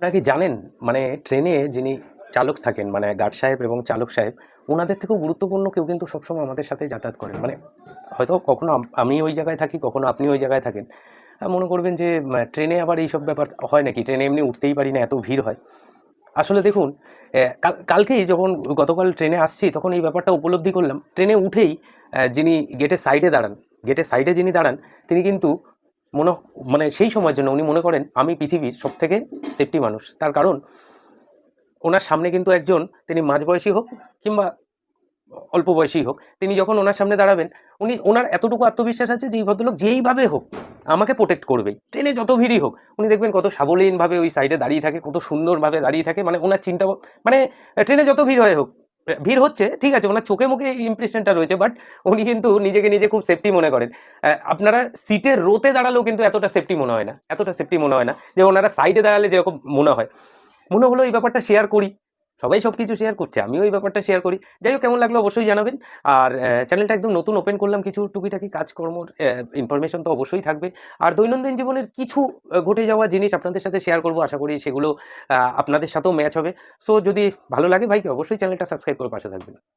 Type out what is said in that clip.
আপনারা কি জানেন মানে ট্রেনে যিনি চালক থাকেন মানে গার্ড সাহেব এবং চালক সাহেব ওনাদের থেকেও গুরুত্বপূর্ণ কেউ কিন্তু সবসময় আমাদের সাথে যাতায়াত করেন। মানে হয়তো কখনো আমি ওই জায়গায় থাকি, কখনো আপনি ওই জায়গায় থাকেন। মনে করবেন যে ট্রেনে আবার এইসব ব্যাপার হয় নাকি? ট্রেনে এমনি উঠতেই পারি না, এত ভিড় হয়। আসলে দেখুন কাল, কালকেই যখন গতকাল ট্রেনে আসছি, তখন এই ব্যাপারটা উপলব্ধি করলাম। ট্রেনে উঠেই যিনি গেটের সাইডে দাঁড়ান, গেটের সাইডে যিনি দাঁড়ান, তিনি কিন্তু মনে মানে সেই সময়ের জন্য উনি মনে করেন, আমি পৃথিবীর সব থেকে সেফটি মানুষ। তার কারণ, ওনার সামনে কিন্তু একজন, তিনি মাঝবয়সী হোক কিংবা অল্প বয়সী হোক, তিনি যখন ওনার সামনে দাঁড়াবেন, উনি, ওনার এতটুকু আত্মবিশ্বাস আছে যে এই ভদ্রলোক যেইভাবে হোক, আমাকে প্রোটেক্ট করবেই। ট্রেনে যত ভিড়ই হোক, উনি দেখবেন কত সাবলীনভাবে ওই সাইডে দাঁড়িয়ে থাকে, কত সুন্দরভাবে দাঁড়িয়ে থাকে মানে ওনার চিন্তা মানে ট্রেনে যত ভিড় হয় হোক ভিড় হচ্ছে, ঠিক আছে, ওনার চোখে মুখে ইমপ্রেশনটা রয়েছে বাট উনি কিন্তু নিজেকে নিজে খুব সেফটি মনে করেন। আপনারা সিটের রোতে দাঁড়ালেও কিন্তু এতটা সেফটি মনে হয় না, এতটা সেফটি মনে হয় না যে ওনারা সাইডে দাঁড়ালে যেরকম মনে হয়। মনে হলো এই ব্যাপারটা শেয়ার করি। সবাই সব কিছু শেয়ার করছে, আমিও এই ব্যাপারটা শেয়ার করি। যাই হোক, কেমন লাগল অবশ্যই জানাবেন। আর চ্যানেলটা একদম নতুন ওপেন করলাম কিছু টুকিটাকি কাজকর্মর ইনফরমেশন তো অবশ্যই থাকবে। আর দৈনন্দিন জীবনের কিছু ঘটে যাওয়া জিনিস আপনাদের সাথে শেয়ার করব, আশা করি সেগুলো আপনাদের সাথেও ম্যাচ হবে। সো যদি ভালো লাগে ভাইকে অবশ্যই চ্যানেলটা সাবস্ক্রাইব করে পাশে থাকবেন।